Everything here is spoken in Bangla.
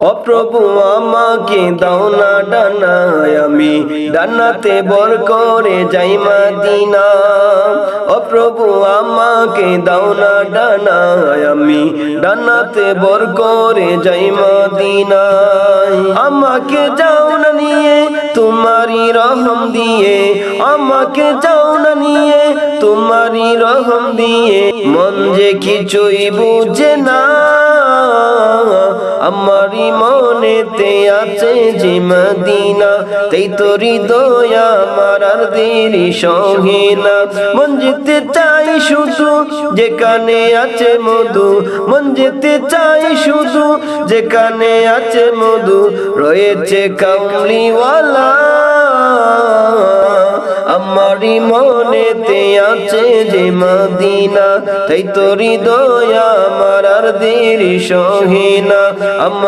অপ্রভু আমাকে দাও না ডানায় আমি। ডানাতে বর করে যাই মাদিনা। অপ্রভু আমাকে দাও না ডানায় আমি। ডানাতে বর করে যাই মাদিনায়। আমাকে যাও না নিয়ে তোমারই রহম দিয়ে। আমাকে যাও না নিয়ে তোমারই রহম দিয়ে। মন যে কিছুই বুঝে না। আমারি আছে যে মদিনা, তাই তোর আর দেরি না। মন যেতে চাই শুধু যেখানে আছে মধু, মন যেতে চাই শুধু যেখানে আছে মধু, রয়েছে কামলিওয়ালা। আমারি মনেতে আছে যে মদিনা, তাই তোর হৃদয় আমার দেরি না। আমার